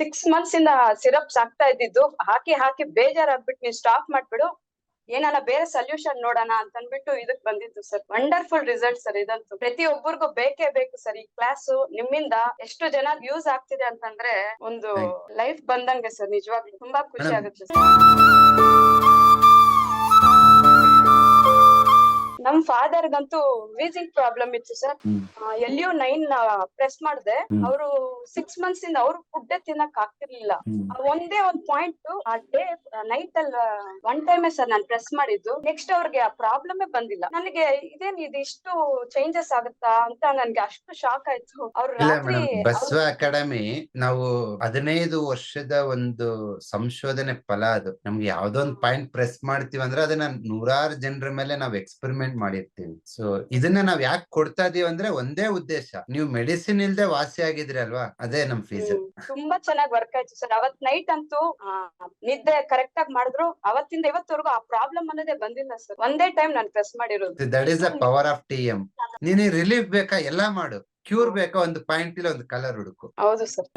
Six months ಇಂದ syrups ಆಗ್ತಾ ಇದ್ದಿದ್ದು ಹಾಕಿ ಹಾಕಿ ಬೇಜಾರಾಗ್ಬಿಟ್ಟು ನೀವು ಸ್ಟಾಪ್ ಮಾಡ್ಬಿಡು. ಏನಾನ ಬೇರೆ ಸೊಲ್ಯೂಷನ್ ನೋಡೋಣ ಅಂತ ಅನ್ಬಿಟ್ಟು ಇದಕ್ ಬಂದಿದ್ದು ಸರ್ ವಂಡರ್ಫುಲ್ ರಿಸಲ್ಟ್ ಸರ್ ಇದಂತೂ. ಪ್ರತಿಯೊಬ್ಬರಿಗೂ ಬೇಕೇ ಬೇಕು ಸರ್ ಈ ಕ್ಲಾಸ್ ನಿಮ್ಮಿಂದ ಎಷ್ಟು ಜನ ಯೂಸ್ ಆಗ್ತಿದೆ ಅಂತಂದ್ರೆ ಒಂದು ಲೈಫ್ ಬಂದಂಗೆ ಸರ್ ನಿಜವಾಗ್ಲೂ ತುಂಬಾ ಖುಷಿ ಆಗುತ್ತೆ ಸರ್ ಫಾದರ್ ಗಂತೂ ವೀಸಿಂಗ್ ಪ್ರಾಬ್ಲಮ್ ಇತ್ತು ಸರ್ ಎಲ್ಲಿಯೂ ನೈನ್ ಪ್ರೆಸ್ ಮಾಡಿದೆ. ಅವರು ಸಿಕ್ಸ್ ಮಂತ್ಸ್ ಇಂದ ಅವ್ರು ಫುಡ್ ತಿನ್ನಕ್ ಆಗ್ತಿರ್ಲಿಲ್ಲ. ಒಂದೇ ಒಂದ್ ಪಾಯಿಂಟ್ ಆ ಡೇ ನೈಟ್ ಅಲ್ಲಿ ಒನ್ ಟೈಮ್ ಸರ್ ನಾನು ಪ್ರೆಸ್ ಮಾಡಿದ್ದು. ನೆಕ್ಸ್ಟ್ ಅವ್ರಿಗೆ ಆ ಪ್ರಾಬ್ಲಮ್ ಬಂದಿಲ್ಲ. ನನಗೆ ಇದೇನ್ ಇದು ಇಷ್ಟು ಚೇಂಜಸ್ ಆಗುತ್ತಾ ಅಂತ ನನ್ಗೆ ಅಷ್ಟು ಶಾಕ್ ಆಯ್ತು. ಅವ್ರು ರಾತ್ರಿ ಬಸವ ಅಕಾಡೆಮಿ ನಾವು ಹದಿನೈದು ವರ್ಷದ ಒಂದು ಸಂಶೋಧನೆ ಫಲ ಅದು. ನಮ್ಗೆ ಯಾವ್ದೋ ಒಂದು ಪಾಯಿಂಟ್ ಪ್ರೆಸ್ ಮಾಡ್ತೀವಿ ಅಂದ್ರೆ ಅದನ್ನ ನೂರಾರು ಜನರ ಮೇಲೆ ನಾವ್ ಎಕ್ಸ್ಪೆರಿಮೆಂಟ್ ಮಾಡಿರ್ತೀವಿ ಸೊ ಇದನ್ನ ನಾವ್ ಯಾಕೆ ಕೊಡ್ತಾ ಇದೀವಿ ಅಂದ್ರೆ ಒಂದೇ ಉದ್ದೇಶ. ನೀವು ಮೆಡಿಸಿನ್ ಇಲ್ದೆ ವಾಸಿ ಆಗಿದ್ರಿ ಅಲ್ವಾ? ಅದೇ ನಮ್ ಫೀಸ್ ತುಂಬಾ ಚೆನ್ನಾಗಿ ವರ್ಕ್ ಆಯ್ತು ಸರ್. ಅವತ್ ನೈಟ್ ಅಂತೂ ನಿದ್ದೆ ಕರೆಕ್ಟ್ ಆಗಿ ಮಾಡಿದ್ರು. ಅವತ್ತಿಂದ ಇವತ್ತವರೆಗೂ ಆ ಪ್ರಾಬ್ಲಮ್ ಅನ್ನೋದೇ ಬಂದಿಲ್ಲ ಸರ್. ಒಂದೇ ಟೈಮ್ ನಾನು ಪ್ರೆಸ್ ಮಾಡಿರೋದು. That is the power of T M ನೀನ್ ರಿಲೀಫ್ ಬೇಕಾ? ಎಲ್ಲಾ ಮಾಡು. ಕ್ಯೂರ್ ಬೇಕಾ? ಒಂದು ಪಾಯಿಂಟ್ ಇಲ್ಲ ಒಂದು ಕಲರ್ ಹುಡುಕು. ಹೌದು ಸರ್.